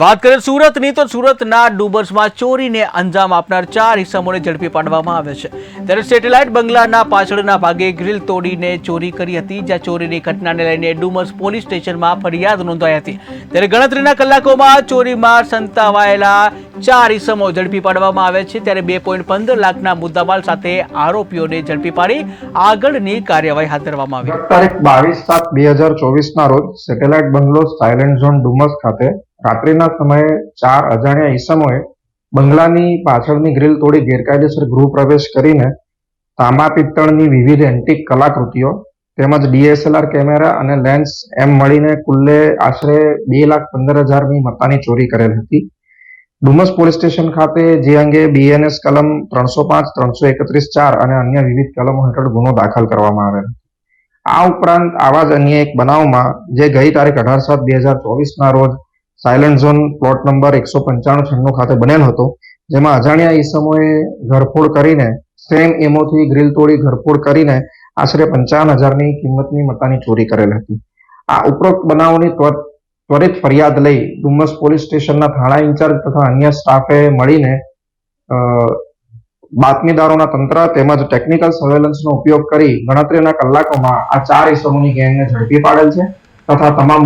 વાત કરીએ સુરતની, તો સુરતના ડુબર્સમાં ચોરીને અંજામ આપનાર ચાર ઇસમોને ઝડપી પાડવામાં આવે છે. ત્યારે સેટેલાઇટ બંગલાના પાછળના ભાગે ગ્રીલ તોડીને ચોરી કરી હતી, જ્યાં ચોરીની ઘટનાને લઈને ડુમર્સ પોલીસ સ્ટેશનમાં ફરિયાદ નોંધાઈ હતી. ત્યારે ગણતરીના કલાકોમાં ચોરીમાં સંતાવાયેલા ચાર ઇસમો ઝડપી પાડવામાં આવે છે. ત્યારે બે પોઈન્ટ પંદર લાખના મુદ્દામાલ સાથે આરોપીઓને ઝડપી પાડી આગળની કાર્યવાહી હાથ ધરવામાં આવી. તારીખ બાવીસ સાત બે હજાર ચોવીસના રોજ satellite bungalow silent zone Dumas ખાતે રાત્રિના સમયે ચાર અજાણ્યા ઈસમોએ બંગલાની પાછળની ગ્રીલ તોડી ગેરકાયદેસર ગૃહ પ્રવેશ કરીને તાંબા પિત્તળની વિવિધ એન્ટિક કલાકૃતિઓ તેમજ ડીએસએલઆર કેમેરા અને લેન્સ એમ મળીને કુલ્લે આશરે બે લાખ પંદર હજારની મતાની ચોરી કરેલ હતી. ડુમસ પોલીસ સ્ટેશન ખાતે જે અંગે બીએનએસ કલમ ત્રણસો પાંચ, ત્રણસો એકત્રીસ ચાર અને અન્ય વિવિધ કલમો હેઠળ ગુનો દાખલ કરવામાં આવેલ આ ઉપરાંત આવા જ અન્ય એક બનાવમાં જે ગઈ તારીખ અઢાર સાત, બે હજાર ચોવીસના રોજ સાયલેન્ટ ઝોન પ્લોટ નંબર એકસો પંચાણું છન્નું ખાતે બનેલ હતો, જેમાં અજાણ્યા ઈસમોએ ઘરફોડ કરીને સેમ એમોથી ગ્રીલ તોડી ઘરફોડ કરીને આશરે પંચાવન હજારની કિંમતની મતાની ચોરી કરેલ હતી. આ ઉપરોક્ત બનાવની ત્વરિત ફરિયાદ લઈ ડુમસ પોલીસ સ્ટેશનના થાણા ઇન્ચાર્જ તથા અન્ય સ્ટાફે મળીને બાતમીદારોના તંત્ર તેમજ ટેકનિકલ સર્વેલન્સનો ઉપયોગ કરી ગણતરીના કલાકોમાં આ ચાર ઇસમોની ગેંગને ઝડપી પાડેલ છે તથા તમામ